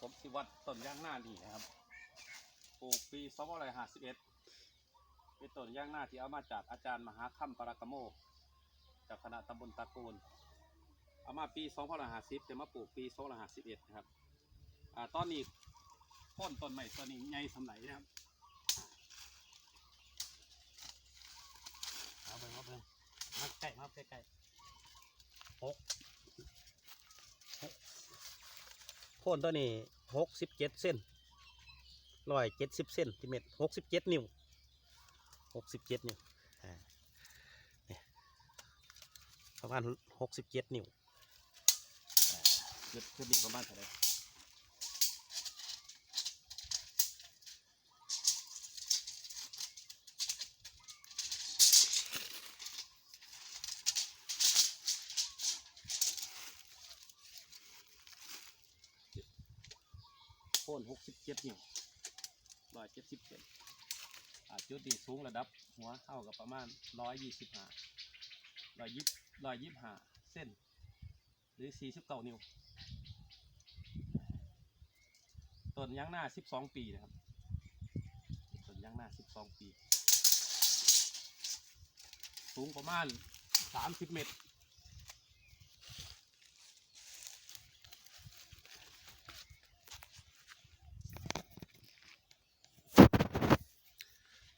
ผมสิวัดต้นยางหน้านี่นะครับ ปลูกปี2551เอ็ดเป็นต้นยางหน้าที่เอามาจากอาจารย์มหาคัมปรากโม จากคณะตำบลตะโกนเอามาปี2550แต่มาปลูกปี2551นะครับ อ่า ตอนนี้โค่นต้นใหม่ตัวนี้ใหญ่สำไหนนะครับเอาไปเอาไปมาใกล้มาใกล้ๆหก โคนตัวนี้หกสิบเจ็ดเส้นร้อยเจ็ดสิบเซนติเมตรหกสิบเจ็ดนิ้วหกสิบเจ็ดนิ้วประมาณหกสิบเจ็ดนิ้วเกิดเกิดอีกประมาณเท่าไหร่ ค่นหกสิบเจ็ดนิ้วร้อยเจ็ดสิบเซนอ่าจุดที่สูงระดับหัวเท่ากับประมาณร้อยยี่สิบห้าร้อยยี่ร้อยยี่สิบห้าเส้น หรือสี่สิบเก้านิ้วต้นยางหน้าสิบสองปีนะครับต้นยางหน้าสิบสองปี สูงประมาณสามสิบเมตร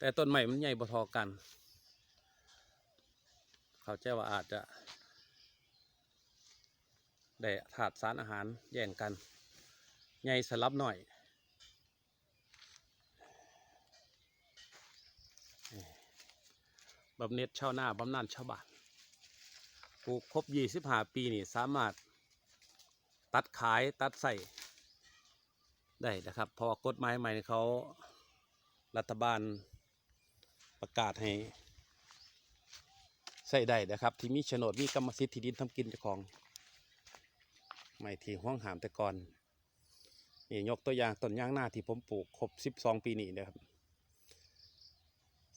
แต่ต้นใหม่มันใหญ่บ่ทอกัน เขาใจว่าอาจจะได้ถาดสารอาหารแย่งกันใหญ่สลับหน่อยบำเหน็จชาวนาบำนาญชาวบ้านปลูกครบยี่สิบห้าปีนี่สามารถตัดขายตัดใส่ได้นะครับ เพราะว่ากฎหมายใหม่เขารัฐบาล ประกาศให้ใส่ได้นะครับ ที่มีโฉนดมีกรรมสิทธิ์ที่ดินทำกินเจ้าของไม่ที่ห้องหามแต่ก่อนนี่ยกตัวอย่างต้นยางหน้าที่ผมปลูกครบสิบสองปีนี่นะครับ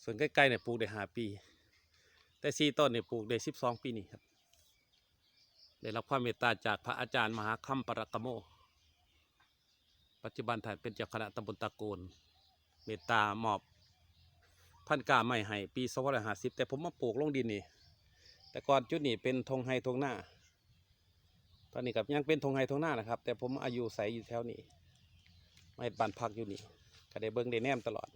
ส่วนใกล้ๆเนี่ยปลูกได้ห้าปี แต่สี่ต้นเนี่ยปลูกได้สิบสองปีนี่ครับได้รับความเมตตาจากพระอาจารย์มหาคัมปรกโม ปัจจุบันท่านเป็นเจ้าคณะตำบลตะโกน เมตตามอบ พันกาไม่ให้ปีสองพันห้าสิบแต่ผมมาปลูกลงดินนี่ แต่ก่อนจุดนี้เป็นทงไฮทงหน้า ตอนนี้กับยังเป็นทงไฮทงหน้านะครับ แต่ผมอายุใสอยู่แถวนี้ ไม่บานพักอยู่นี่ก็ได้เบิ้งได้แนมตลอด